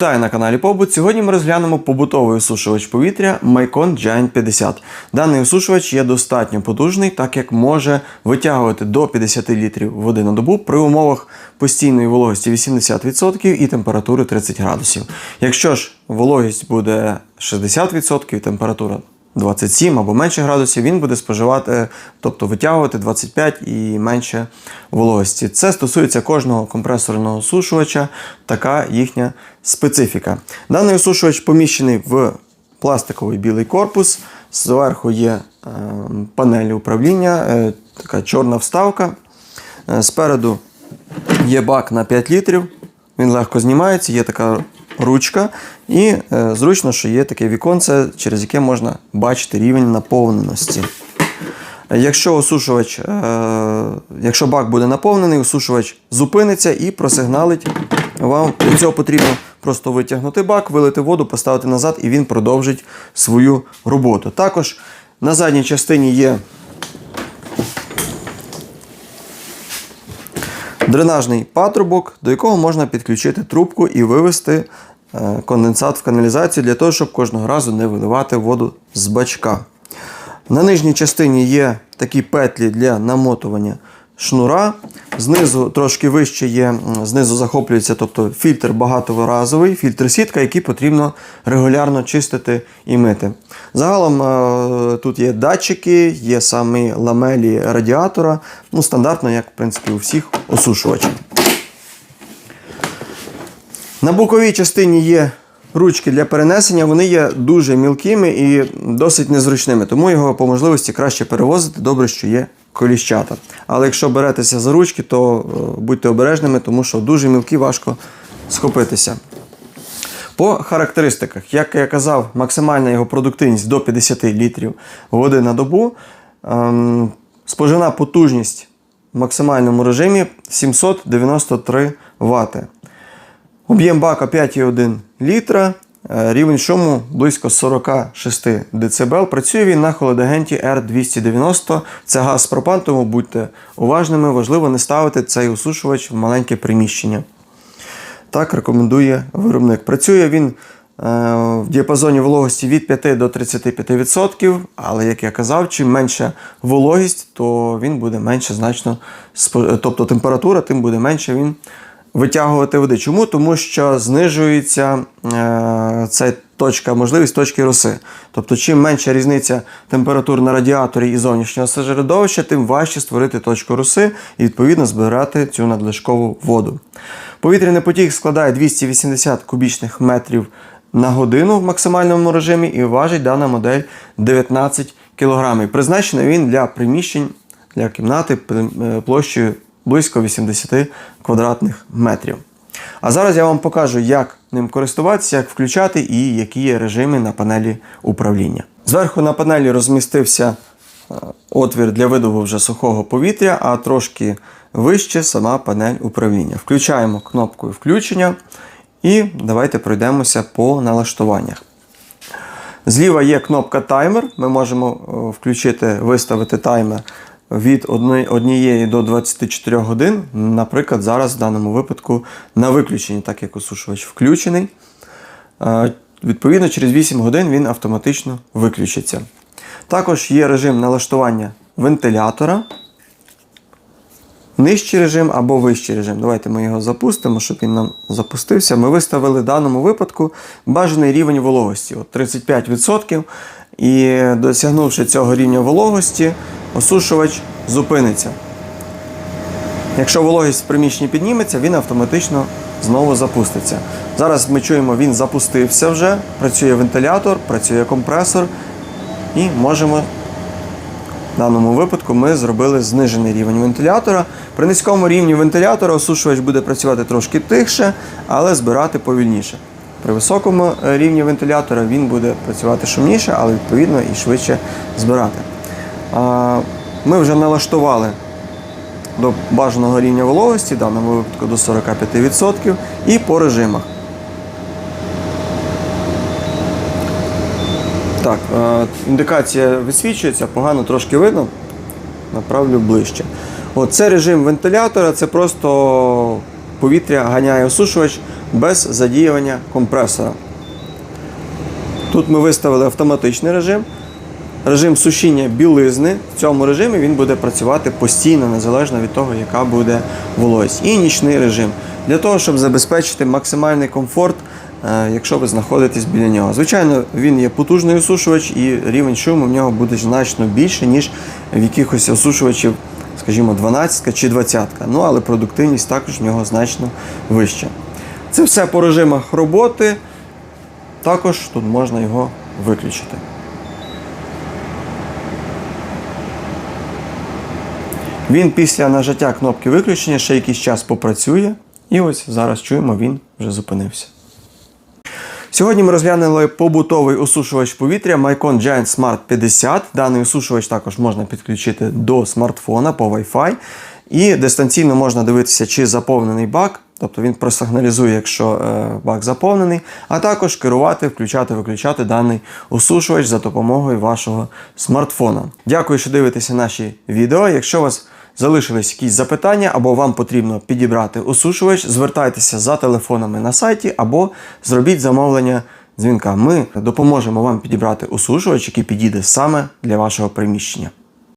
Вітаю на каналі Побут. Сьогодні ми розглянемо побутовий осушувач повітря Mycon Giant 50. Даний осушувач є достатньо потужний, так як може витягувати до 50 літрів води на добу при умовах постійної вологості 80% і температури 30 градусів. Якщо ж вологість буде 60% і температура 27 або менше градусів, він буде споживати, тобто витягувати 25 і менше вологості. Це стосується кожного компресорного осушувача, така їхня специфіка. Даний осушувач поміщений в пластиковий білий корпус. Зверху є е, панель управління, е, така чорна вставка. Е, Спереду є бак на 5 літрів. Він легко знімається, є така ручка, і е, зручно, що є таке віконце, через яке можна бачити рівень наповненості. Якщо осушувач, е, якщо бак буде наповнений, осушувач зупиниться і просигналить. Вам для цього потрібно просто витягнути бак, вилити воду, поставити назад, і він продовжить свою роботу. Також на задній частині є дренажний патрубок, до якого можна підключити трубку і вивести е, конденсат в каналізацію для того, щоб кожного разу не виливати воду з бачка. На нижній частині є такі петлі для намотування шнура. Знизу трошки вище є, знизу захоплюється, тобто фільтр багаторазовий, фільтр сітка, який потрібно регулярно чистити і мити. Загалом е, тут є датчики, є самі ламелі радіатора, ну, стандартно, як в принципі у всіх осушувачів. На боковій частині є ручки для перенесення, вони є дуже мілкими і досить незручними, тому його по можливості краще перевозити. Добре, що є коліщата. Але якщо беретеся за ручки, то е, будьте обережними, тому що дуже мілкі важко схопитися. По характеристиках, як я казав, максимальна його продуктивність до 50 літрів води на добу. Ем, споживна потужність в максимальному режимі 793 Вт. Об'єм бака 5,1 літра, рівень шуму близько 46 дБ. Працює він на холодагенті R290. Це газ пропан, тому будьте уважними, важливо не ставити цей осушувач в маленьке приміщення. Так рекомендує виробник. Працює він е, в діапазоні вологості від 5 до 35%, але, як я казав, чим менша вологість, то він буде менше значно, тобто температура, тим буде менше він витягувати води. Чому? Тому що знижується е, ця точка, можливість точки роси. Тобто, чим менша різниця температур на радіаторі і зовнішнього середовища, тим важче створити точку роси і відповідно збирати цю надлишкову воду. Повітряний потік складає 280 кубічних метрів на годину в максимальному режимі і важить дана модель 19 кг. Призначений він для приміщень для кімнати е, площею близько 80 квадратних метрів. А зараз я вам покажу, як ним користуватися, як включати і які є режими на панелі управління. Зверху на панелі розмістився е, отвір для видову вже сухого повітря, а трошки вище сама панель управління. Включаємо кнопкою включення і давайте пройдемося по налаштуваннях. Зліва є кнопка таймер. Ми можемо е, включити, виставити таймер від 1 до 24 годин. Наприклад, зараз в даному випадку на виключенні, так як осушувач включений. Е, Відповідно, через 8 годин він автоматично виключиться. Також є режим налаштування вентилятора. Нижчий режим або вищий режим. Давайте ми його запустимо, щоб він нам запустився. Ми виставили в даному випадку бажаний рівень вологості от 35%. І досягнувши цього рівня вологості, осушувач зупиниться. Якщо вологість в приміщенні підніметься, він автоматично знову запуститься. Зараз ми чуємо, він запустився вже, працює вентилятор, працює компресор і можемо в даному випадку ми зробили знижений рівень вентилятора. При низькому рівні вентилятора осушувач буде працювати трошки тихше, але збирати повільніше. При високому е, рівні вентилятора він буде працювати шумніше, але відповідно і швидше збирати. Ми вже налаштували до бажаного рівня вологості, в даному випадку до 45%, і по режимах. Так, е, індикація висвічується, погано трошки видно. Направлю ближче. От це режим вентилятора, це просто повітря ганяє осушувач без задіювання компресора. Тут ми виставили автоматичний режим. Режим сушіння білизни. В цьому режимі він буде працювати постійно, незалежно від того, яка буде вологість. І нічний режим для того, щоб забезпечити максимальний комфорт, якщо ви знаходитесь біля нього. Звичайно, він є потужний осушувач і рівень шуму в нього буде значно більше, ніж в якихось осушувачів, скажімо, 12 чи 20. Ну, але продуктивність також в нього значно вища. Це все по режимах роботи. Також тут можна його виключити. Він після нажаття кнопки виключення ще якийсь час попрацює. І ось зараз чуємо, він вже зупинився. Сьогодні ми розглянули побутовий осушувач повітря Mycon Giant Smart 50. Даний осушувач також можна підключити до смартфона по Wi-Fi. І дистанційно можна дивитися, чи заповнений бак, тобто він просигналізує, якщо е, бак заповнений, а також керувати, включати, виключати даний осушувач за допомогою вашого смартфона. Дякую, що дивитеся наші відео. Якщо вас залишились якісь запитання або вам потрібно підібрати осушувач, звертайтеся за телефонами на сайті або зробіть замовлення дзвінка. Ми допоможемо вам підібрати осушувач, який підійде саме для вашого приміщення.